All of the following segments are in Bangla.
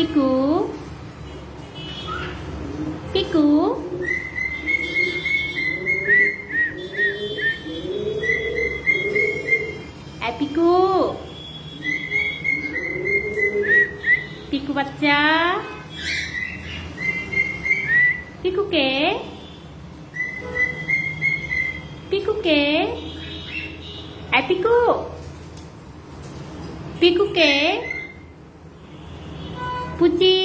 পিকু পিকু এই পিকু পিকু বাচ্চা পিকুকে পিকুকে এই পিকু পিকুকে পুচি।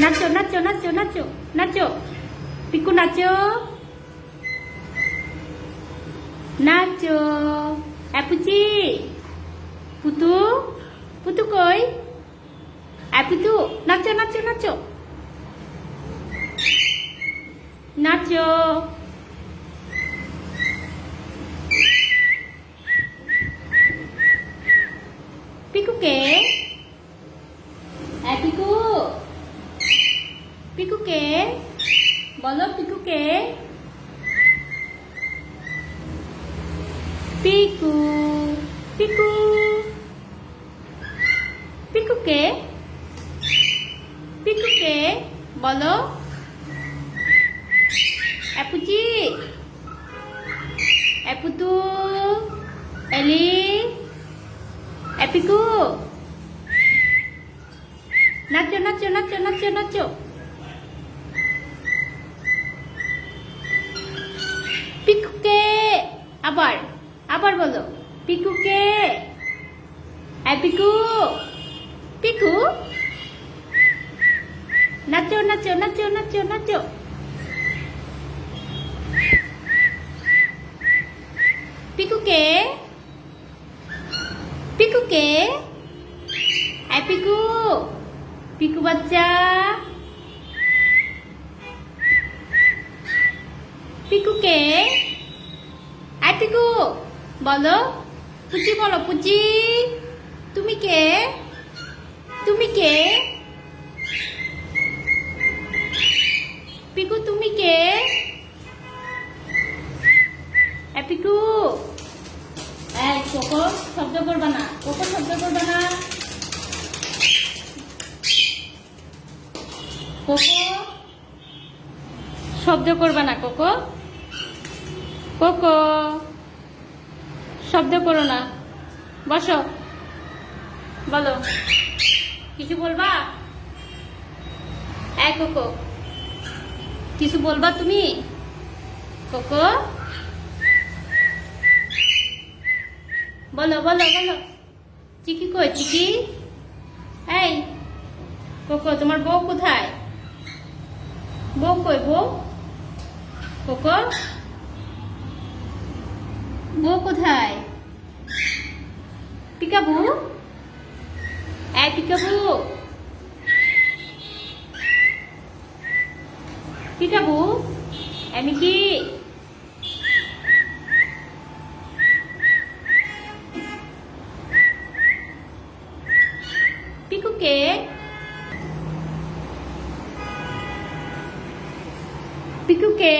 নাচো নাচো নাচো নাচো নাচো। পিকু, নাচো। নাচো। এ পুচি। পুতু পুতু কই? এ পুতু, নাচো নাচো নাচো। নাচো। পিকুকে পিকু পিকুকে বলো পিকুকে পিকু পিকু পিকুকে পিকুকে বলো এপুচি এপুতু এলি এপিকু নাচো নাচো নাচো নাচো নাচো পিকুকে আবার আবার বলো পিকুকে এই পিকু পিকু নাচো নাচো নাচো নাচো নাচো পিকুকে পিকুকে? এই পিকু। পিকু বাচ্চা। পিকুকে? আই পিকু। বলো। পুচি বলো, পুচি। তুমি কে? তুমি কে? পিকু, তুমি কে? কোকো শব্দ করবা না কোকো শব্দ করবা না। কোকো শব্দ করবা না কোকো কোকো শব্দ করো না। বসো। বলো। কিছু বলবা? এক কোকো কিছু বলবা তুমি? কোকো বলো বলো বলো। চিকি কই, চিকি? এই, কোকো, তোমার বউ কোথায়? বউ কই, বউ? কোকো? বউ কোথায়? পিকাবু? এই, পিকাবু। পিকাবু আমি কি পিকুকে